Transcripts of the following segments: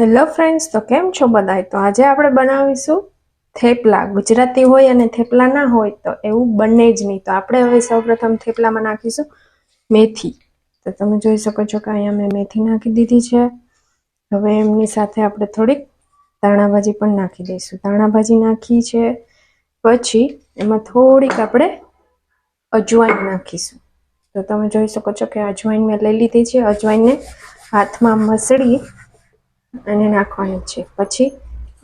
Hello friends, તો કેમ છો બધાય? તો આજે આપણે બનાવીશું થેપલા. ગુજરાતી હોય અને થેપલા ના હોય તો એવું બને જ નહીં. તો આપણે હવે સૌપ્રથમ થેપલામાં નાખીશું મેથી. તો તમે જોઈ શકો છો કે અહીંયા મેં મેથી નાખી દીધી છે. હવે એમની સાથે આપણે થોડીક ધાણાભાજી પણ નાખી દઈશું. ધાણાભાજી નાખી છે. પછી એમાં થોડીક આપણે અજવાઈન નાખીશું. તો તમે જોઈ શકો છો કે અજવાઈન મેં લઈ લીધી છે. અજવાઈનને હાથમાં મસળી અને નાખવાની છે. પછી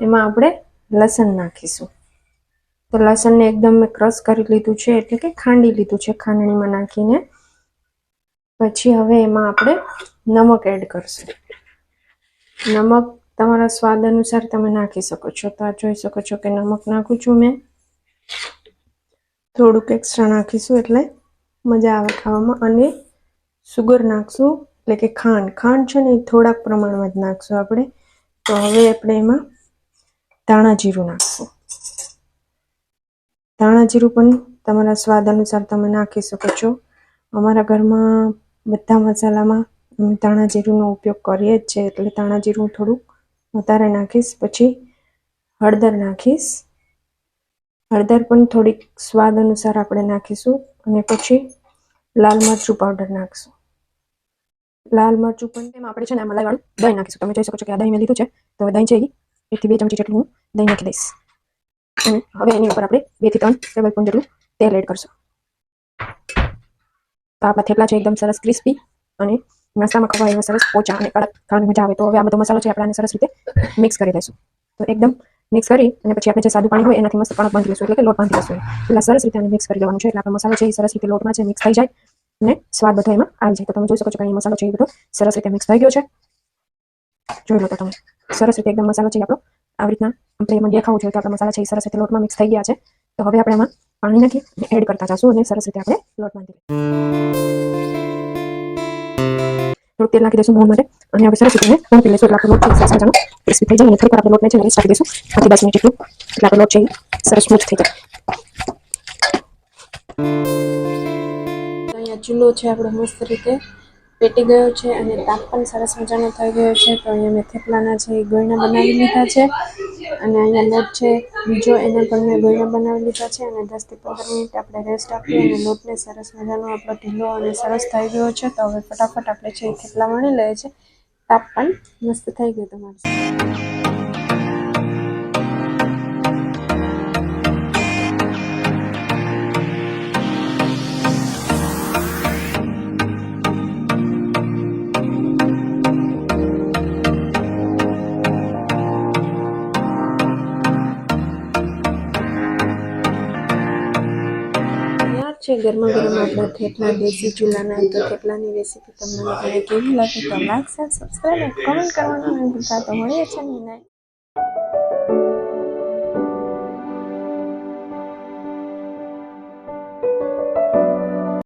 એમાં આપણે લસણ નાખીશું. તો લસણને એકદમ મેં ક્રશ કરી લીધું છે, એટલે કે ખાંડી લીધું છે ખાંડણીમાં નાખીને. પછી હવે એમાં આપણે નમક એડ કરશું. નમક તમારા સ્વાદ અનુસાર તમે નાખી શકો છો. તો આ જોઈ શકો છો કે નમક નાખું છું મેં. થોડુંક એક્સ્ટ્રા નાખીશું એટલે મજા આવે ખાવામાં. અને સુગર નાખશું. એટલે કે ખાંડ. ખાંડ છે ને એ થોડાક પ્રમાણમાં જ નાખશું આપણે. તો હવે આપણે એમાં ધાણા જીરું નાખશું. ધાણા જીરું પણ તમારા સ્વાદ અનુસાર તમે નાખી શકો છો. અમારા ઘરમાં બધા મસાલામાં ધાણા જીરુંનો ઉપયોગ કરીએ જ છે એટલે ધાણા જીરું થોડુંક વધારે નાખીશ, પછી હળદર નાખીશ. હળદર પણ થોડીક સ્વાદ અનુસાર આપણે નાખીશું અને પછી લાલ મરચું પાવડર નાખશું. લાલ મરચું પણ તેમાં આપણે છે ને મલાઈવાળું દહીં નાખીશું. તમે જોઈ શકો છો કે આ દહીં મેં લીધું છે. તો હવે દહીં છે એ એકથી બે ચમચી જેટલું હું દહીં નાખી દઈશ. અને હવે એની ઉપર આપણે બેથી ત્રણ ટેબલ સ્પૂન જેટલું તેલ એડ કરશું. તો આપણા થેપલા છે એકદમ સરસ ક્રિસ્પી અને નાસ્તામાં ખવાય એવા સરસ પોચા અને કડક ખાવાની મજા આવે. તો હવે આ બધો મસાલો છે આપણે સરસ રીતે મિક્સ કરી દઈશું તો એકદમ મિક્સ કરી અને પછી આપણે જે સાદું પાણી હોય એનાથી મસ્ત કણક બાંધી લઈશું. એટલે કે લોટ બાંધી લઈશું. એટલે સરસ રીતે મિક્સ કરી દેવાનું છે. એટલે આપણો મસાલો છે એ સરસ રીતે લોટમાં છે મિક્સ થઈ જાય. અને સ્વાદ બધો એમાં આવી જાય તો તમે જોઈ શકો છો કે અહીંયા મસાલો છે એ બધો સરસ રીતે મિક્સ થઈ ગયો છે. જોઈ લો તો તમે. સરસ રીતે એકદમ મસાલો છે એ આપણો. આવી રીતના આપણે એમાં દેખાવું જોઈએ કે આપણા મસાલા છે એ સરસ રીતે લોટમાં મિક્સ થઈ ગયા છે. તો હવે આપણે એમાં પાણી નાખી અને એડ કરતા જશું અને સરસ રીતે આપણે લોટ બાંધી થોડુંક તેલ નાખી દઈશું મોણ માટે. અને હવે સરસ રીતે બાંધી લઈશું. એટલે આપણો લોટ છે એ સરસ મજાનો ક્રિસ્પી થઈ જાય અને થોડીક વાર આપણે લોટને છે ને રેસ્ટ આપી દઈશું. પાંચથી દસ મિનિટ જેટલું. એટલે આપણો લોટ છે એ સરસ સ્મૂથ થઈ જાય. અહીંયા ચૂલો છે આપણો મસ્ત રીતે. પેટી ગયો છે અને તાપ પણ સરસ મજાનો થઈ ગયો છે. તો અહીંયા મેં થેપલાના છે, એ ગોળના બનાવી લીધા છે. અને અહીંયા લોટ છે, બીજો એના પણ મેં ગોળના બનાવી લીધા છે. અને દસથી પંદર મિનિટ આપણે રેસ્ટ આપીએ અને લોટને સરસ મજાનો આપણો ઢીલો અને સરસ થઈ ગયો છે. તો હવે ફટાફટ આપણે છે એ થેપલા વણી લઈએ છીએ. તાપ પણ મસ્ત થઈ ગયો તમારે. છે? ગરમા ગરમ આપણા થેપલા દેશી ચૂલાના તો થેપલાની રેસીપી તમને લોકોને કેવી લાગે? તો લાઈક શેર સબસ્ક્રાઈબ કમેન્ટ કરવાનું નહીં ભૂલતા તો મળીએ છે ને